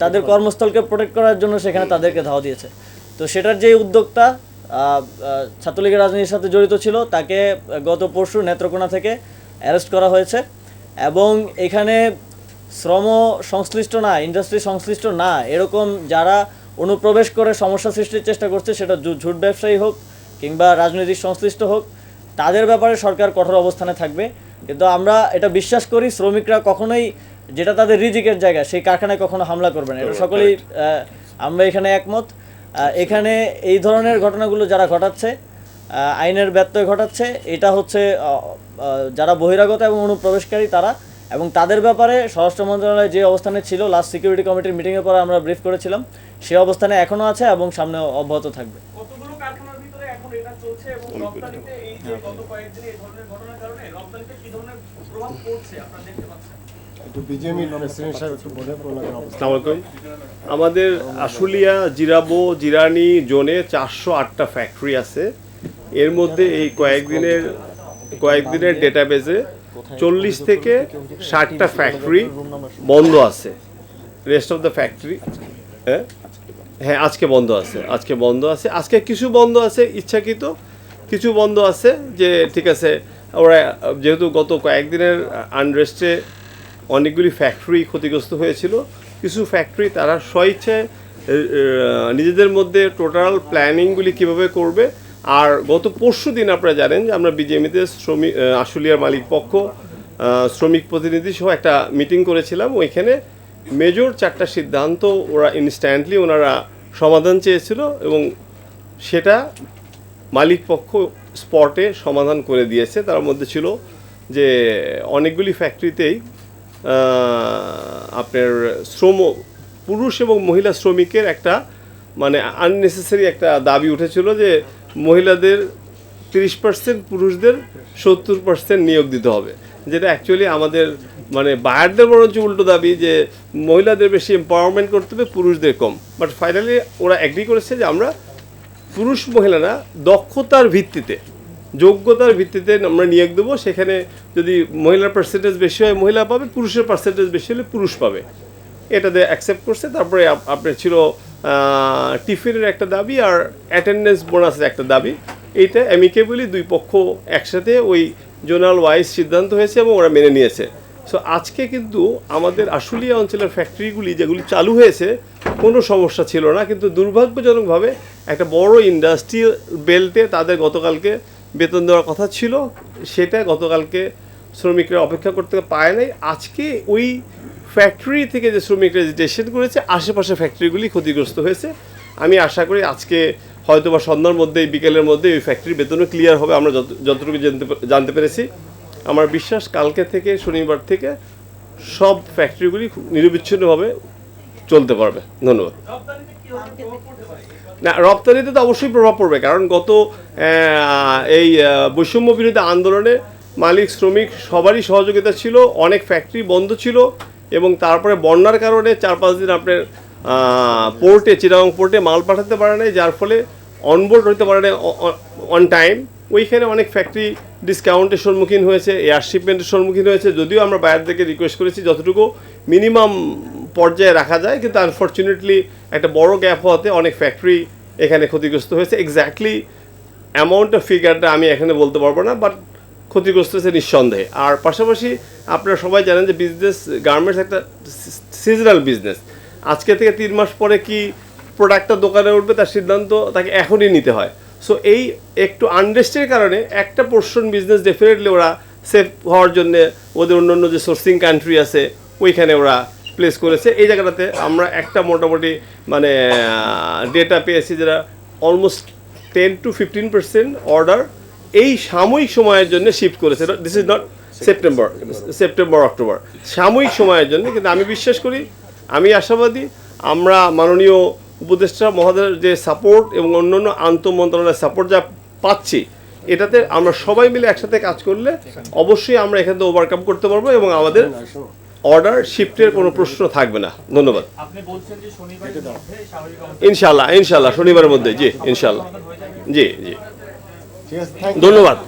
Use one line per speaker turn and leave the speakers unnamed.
তাদের কর্মস্থলকে প্রোটেক্ট করার জন্য সেখানে তাদেরকে ধাওয়া দিয়েছে। তো সেটার যে উদ্যোক্তা ছাত্রলীগের রাজনীতির সাথে জড়িত ছিল তাকে গত পরশু নেত্রকোনা থেকে অ্যারেস্ট করা হয়েছে এবং এখানে শ্রম সংশ্লিষ্ট না ইন্ডাস্ট্রি সংশ্লিষ্ট না এরকম যারা অনুপ্রবেশ করে সমস্যা সৃষ্টির চেষ্টা করছে সেটা ঝুট ব্যবসায়ী হোক কিংবা রাজনৈতিক সংশ্লিষ্ট হোক তাদের ব্যাপারে সরকার কঠোর অবস্থানে থাকবে। কিন্তু আমরা এটা বিশ্বাস করি শ্রমিকরা কখনোই যেটা তাদের রিজিকের জায়গা সেই কারখানায় কখনো হামলা করবে না। এটা সকলেই আহ, আমরা এখানে একমত। আহ, এখানে এই ধরনের ঘটনাগুলো যারা ঘটাচ্ছে আহ, আইনের ব্যত্যয় ঘটাচ্ছে এটা হচ্ছে আহ, আহ, যারা বহিরাগত এবং অনুপ্রবেশকারী তারা এবং তাদের ব্যাপারে স্বরাষ্ট্র মন্ত্রণালয় যে অবস্থানে ছিল লাস্ট সিকিউরিটি কমিটির মিটিংয়ের পরে আমরা ব্রিফ করেছিলাম সে অবস্থানে এখনও আছে এবং সামনে অব্যাহত থাকবে।
কতগুলো কারখানার ভিতরে এখন এটা চলছে এবং রপ্তানিতে এই যে গত কয়েকদিনে
আমাদের আশুলিয়া জিরাবো জিরানি জোনে চারশো আটটা ফ্যাক্টরি আছে। এর মধ্যে এই কয়েকদিনের কয়েকদিনের ডেটাবেজে চল্লিশ থেকে ষাটটা ফ্যাক্টরি বন্ধ আছে। রেস্ট অফ দ্য ফ্যাক্টরি হ্যাঁ? হ্যাঁ আজকে বন্ধ আছে আজকে বন্ধ আছে। আজকে কিছু বন্ধ আছে ইচ্ছাকৃত কিছু বন্ধ আছে যে ঠিক আছে ওরা, যেহেতু গত কয়েকদিনের আনরেস্টে অনেকগুলি ফ্যাক্টরি ক্ষতিগ্রস্ত হয়েছিল, কিছু ফ্যাক্টরি তারা স্বইচ্ছায় নিজেদের মধ্যে টোটাল প্ল্যানিংগুলি কীভাবে করবে, আর গত পরশু দিন আপনারা জানেন যে আমরা বিজেপিতে শ্রমিক আশুলিয়ার মালিক পক্ষ শ্রমিক প্রতিনিধি সহ একটা মিটিং করেছিলাম, ওইখানে মেজর চারটা সিদ্ধান্ত ওরা ইনস্ট্যান্টলি ওনারা সমাধান চেয়েছিল এবং সেটা মালিক পক্ষ স্পটে সমাধান করে দিয়েছে। তার মধ্যে ছিল যে অনেকগুলি ফ্যাক্টরিতেই আপনার শ্রম, পুরুষ এবং মহিলা শ্রমিকের একটা মানে আননেসেসারি একটা দাবি উঠেছিল যে মহিলাদের তিরিশ পার্সেন্ট পুরুষদের সত্তর পার্সেন্ট নিয়োগ দিতে হবে। যেটা অ্যাকচুয়ালি আমাদের মানে বায়ারদের বরঞ্চ উল্টো দাবি যে মহিলাদের বেশি এম্পাওয়ারমেন্ট করতে হবে, পুরুষদের কম। বাট ফাইনালি ওরা অ্যাগ্রি করেছে যে আমরা পুরুষ মহিলারা দক্ষতার ভিত্তিতে যোগ্যতার ভিত্তিতে আমরা নিয়োগ দেবো। সেখানে যদি মহিলার পার্সেন্টেজ বেশি হয়, মহিলা পাবে, পুরুষের পার্সেন্টেজ বেশি হলে পুরুষ পাবে। এটাতে অ্যাকসেপ্ট করছে। তারপরে আপনার ছিল টিফিনের একটা দাবি আর অ্যাটেন্ডেন্স বোনাসের একটা দাবি। এইটা অ্যামিকেবলি দুই পক্ষ একসাথে ওই জোনাল ওয়াইজ সিদ্ধান্ত হয়েছে এবং ওরা মেনে নিয়েছে। সো আজকে কিন্তু আমাদের আশুলিয়া অঞ্চলের ফ্যাক্টরিগুলি যেগুলি চালু হয়েছে, কোনো সমস্যা ছিল না। কিন্তু দুর্ভাগ্যজনকভাবে একটা বড় ইন্ডাস্ট্রিয়াল বেল্টে তাদের গতকালকে বেতন দেওয়ার কথা ছিল, সেটা গতকালকে শ্রমিকরা অপেক্ষা করতে পায় নাই। আজকে ওই ফ্যাক্টরি থেকে যে শ্রমিক রেজিস্ট্রেশন করেছে, আশেপাশে ফ্যাক্টরিগুলি ক্ষতিগ্রস্ত হয়েছে। আমি আশা করি আজকে হয়তো বা সন্ধ্যার মধ্যে বিকেলের মধ্যে ওই ফ্যাক্টরির বেতনও ক্লিয়ার হবে, আমরা যত যতটুকু জানতে পেরেছি। আমার বিশ্বাস, কালকে থেকে, শনিবার থেকে সব ফ্যাক্টরিগুলি নিরবিচ্ছিন্নভাবে চলতে পারবে। ধন্যবাদ। না, রপ্তানিতে তো অবশ্যই প্রভাব পড়বে, কারণ গত এই বৈষম্য বিরোধী আন্দোলনে মালিক, শ্রমিক সবারই সহযোগিতা ছিল, অনেক ফ্যাক্টরি বন্ধ ছিল এবং তারপরে বন্যার কারণে চার পাঁচ দিন আপনার পোর্টে চিরাং পোর্টে মাল পাঠাতে পারে নাই, যার ফলে অনবোর্ড হতে পারে অন টাইম ওইখানে অনেক ফ্যাক্টরি ডিসকাউন্টের সম্মুখীন হয়েছে এয়ার শিপমেন্টের সম্মুখীন হয়েছে, যদিও আমরা বাইরের থেকে রিকোয়েস্ট করেছি যতটুকু মিনিমাম পর্যায়ে রাখা যায়, কিন্তু আনফর্চুনেটলি একটা বড় গ্যাপ হওয়াতে অনেক ফ্যাক্টরি এখানে ক্ষতিগ্রস্ত হয়েছে। এক্স্যাক্টলি অ্যামাউন্ট অফ ফিগারটা আমি এখানে বলতে পারব না বাট ক্ষতিগ্রস্ত হয়েছে নিঃসন্দেহে। আর পাশাপাশি আপনারা সবাই জানেন যে বিজনেস গার্মেন্টস একটা সিজনাল বিজনেস আজকে থেকে তিন মাস পরে কি প্রোডাক্টটা দোকানে উঠবে তার সিদ্ধান্ত তাকে এখনই নিতে হয়। সো এই একটু আনরেস্টের কারণে একটা পোর্শন বিজনেস ডেফিনেটলি ওরা সেফ হওয়ার জন্য ওদের অন্য অন্য যে সোর্সিং কান্ট্রি আছে, ওইখানে ওরা প্লেস করেছে। এই জায়গাটাতে আমরা একটা মোটামুটি মানে ডেটা পেয়েছি যেটা almost ten to fifteen percent order এই সাময়িক সময়ের জন্য শিফট করেছে। This is not September September October সাময়িক সময়ের জন্য, কিন্তু আমি বিশ্বাস করি, আমি আশাবাদী, আমরা মাননীয় উপদেষ্টা মহোদয়ের যে সাপোর্ট এবং অন্যান্য আন্তঃ মন্ত্রণালয়ের সাপোর্ট যা পাচ্ছি, এটাতে আমরা সবাই মিলে একসাথে কাজ করলে অবশ্যই আমরা এখান থেকে ওভারকাম করতে পারব এবং আমাদের অর্ডার শিফটের কোনো প্রশ্ন থাকবে না। ধন্যবাদ।
আপনি বলছেন যে শনিবারের মধ্যে স্বাভাবিক অবস্থা।
ইনশাল্লাহ ইনশাল্লাহ শনিবারের মধ্যে জি ইনশাল্লাহ জি জি। ধন্যবাদ।